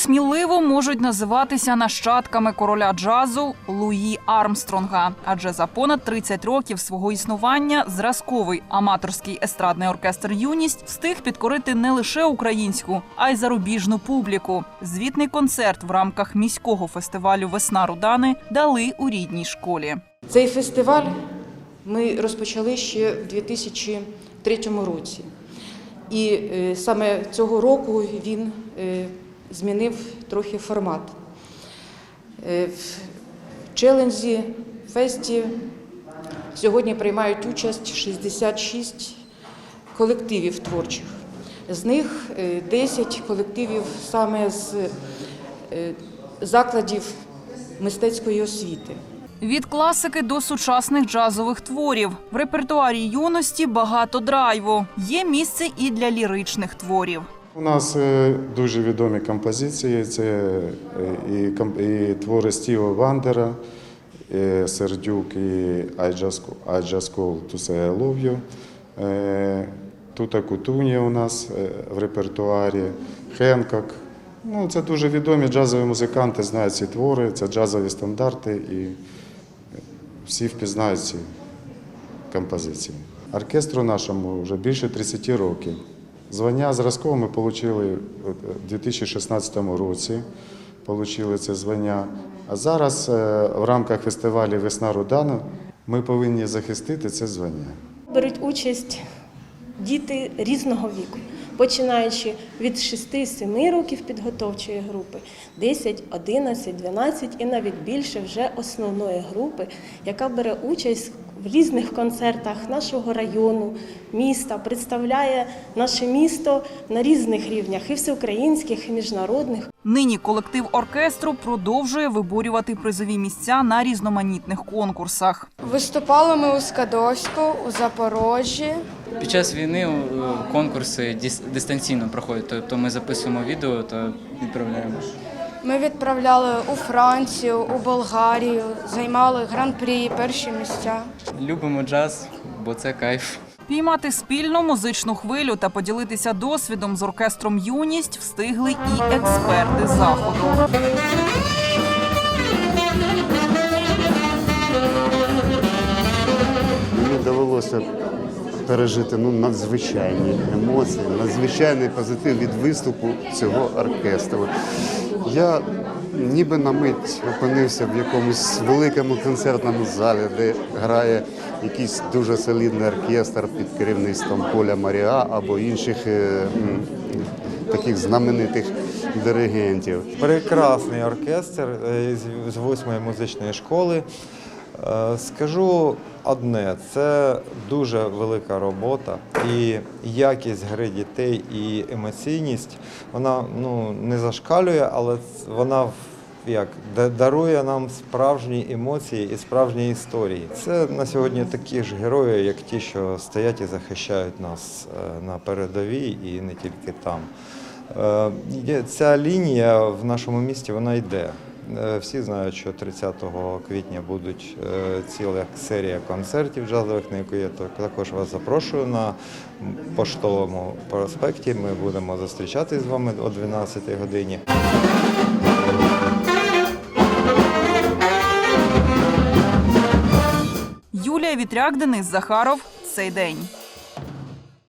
сміливо можуть називатися нащадками короля джазу Луї Армстронга, адже за понад 30 років свого існування зразковий аматорський естрадний оркестр Юність встиг підкорити не лише українську, а й зарубіжну публіку. Звітний концерт в рамках міського фестивалю Весна Рудани дали у рідній школі. Цей фестиваль ми розпочали ще в 2003 році. І е, саме цього року він е, змінив трохи формат. Е, В челензі фесті сьогодні приймають участь 66 колективів творчих. З них е, 10 колективів саме з е, закладів мистецької освіти. Від класики до сучасних джазових творів в репертуарі юності багато драйву. Є місце і для ліричних творів. У нас е, дуже відомі композиції. Це е, і, і твори Стіва Вандера, і Сердюк, і I just, I just call to say I love you. Е, Тута Кутуні у нас е, в репертуарі, Хенкок. Ну, це дуже відомі джазові музиканти, знають ці твори, це джазові стандарти, і всі впізнають ці композиції. Оркестру нашому вже більше 30 років. Звання зразково ми отримали у 2016 році. Получили це звання. А зараз е, в рамках фестивалю Весна Рудану ми повинні захистити це звання. Беруть участь діти різного віку, починаючи від 6-7 років підготовчої групи, 10, 11, 12 і навіть більше вже основної групи, яка бере участь в різних концертах нашого району, міста, представляє наше місто на різних рівнях і всеукраїнських, і міжнародних. Нині колектив оркестру продовжує виборювати призові місця на різноманітних конкурсах. Виступали ми у Скадовську, у Запорожжі. Під час війни е, конкурси дис- дистанційно проходять, тобто ми записуємо відео та відправляємо. Ми відправляли у Францію, у Болгарію, займали гран-прі, перші місця. Любимо джаз, бо це кайф. Піймати спільну музичну хвилю та поділитися досвідом з оркестром Юність встигли і експерти заходу. Мені довелося пережити ну, надзвичайні емоції, надзвичайний позитив від виступу цього оркестру. Я ніби на мить опинився в якомусь великому концертному залі, де грає якийсь дуже солідний оркестр під керівництвом Поля Маріа або інших е, таких знаменитих диригентів. Прекрасний оркестр е, з- з восьмої музичної школи. Е, Скажу одне: це дуже велика робота і якість гри дітей, і емоційність вона ну не зашкалює, але вона як да- дарує нам справжні емоції і справжні історії. Це на сьогодні такі ж герої, як ті, що стоять і захищають нас е, на передовій, і не тільки там. Е, Ця лінія в нашому місті вона йде. Е, Всі знають, що 30 квітня будуть е, ціла серія концертів джазових, на яку я так- також вас запрошую на поштовому проспекті. Ми будемо зустрічатись з вами о 12 годині. Юлія Вітряк, Денис Захаров. Цей день.